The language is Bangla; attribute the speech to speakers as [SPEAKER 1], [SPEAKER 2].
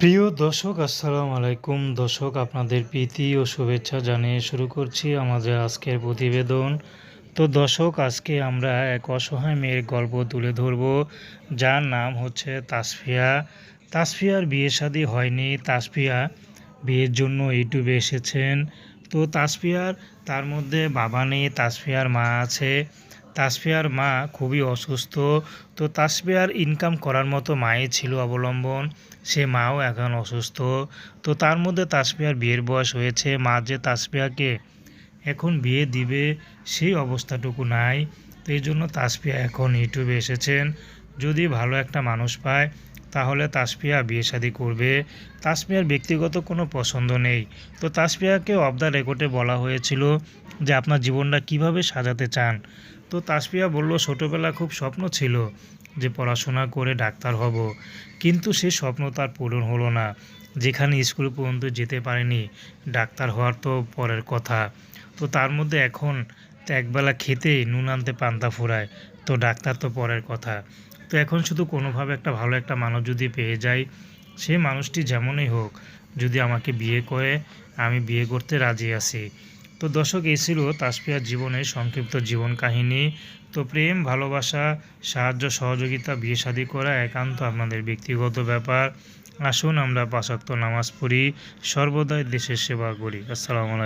[SPEAKER 1] প্রিয় দর্শক, আসসালামু আলাইকুম। দর্শক, আপনাদের প্রীতি ও শুভেচ্ছা জানিয়ে শুরু করছি আমাদের আজকের প্রতিবেদন। তো দর্শক, আজকে আমরা এক অসহায় মেয়ের গল্প তুলে ধরব, যার নাম হচ্ছে তাসফিয়া। তাসফিয়ার বিয়ে শাদী হয়নি। তাসফিয়া বিয়ের জন্য ইউটিউবে এসেছেন। তো তাসফিয়ার তার মধ্যে বাবা নেই, তাসফিয়ার মা আছে। তাসফিয়ার মা খুবই অসুস্থ, তো তাসফিয়ার ইনকাম করার মতো মায়ে ছিল অবলম্বন। সে মাও এখন অসুস্থ। তো তার মধ্যে তাসফিয়ার বিয়ের বয়স হয়েছে। মা যে তাসফিয়াকে এখন বিয়ে দিবে, সেই অবস্থাটুকু নাই। তো এই জন্য তাসফিয়া এখন ইউটিউবে এসেছেন। যদি ভালো একটা মানুষ পায়, তাহলে তাসফিয়া বিয়ে শাদী করবে। তাসফিয়ার ব্যক্তিগত কোনো পছন্দ নেই। তো তাসফিয়াকে অফ দ্য রেকর্ডে বলা হয়েছিল যে, আপনার জীবনটা কীভাবে সাজাতে চান? তো তাসফিয়া বলল, ছোটোবেলা খুব স্বপ্ন ছিল যে পড়াশোনা করে ডাক্তার হব। কিন্তু সে স্বপ্ন তার পূরণ হলো না। যেখানে স্কুল পর্যন্ত যেতে পারেনি, ডাক্তার হওয়ার তো পরের কথা। তো তার মধ্যে এখন একবেলা খেতে নুন আনতে পান্তা ফুরায়, তো ডাক্তার তো পরের কথা। তো এখন শুধু কোনোভাবে একটা ভালো একটা মানুষ যদি পেয়ে যাই, সে মানুষটি যেমনই হোক, যদি আমাকে বিয়ে করে, আমি বিয়ে করতে রাজি আছি। তো দর্শক, এই ছিল তাসফিয়ার জীবনের সংক্ষিপ্ত জীবন কাহিনী। তো প্রেম, ভালোবাসা, সাহায্য, সহযোগিতা, বিয়ে শাদী করা একান্ত আপনাদের ব্যক্তিগত ব্যাপার। আসুন আমরা পাশাক্ত নামাজ পড়ি, সর্বদাই দেশের সেবা করি। আসসালামু আলাইকুম।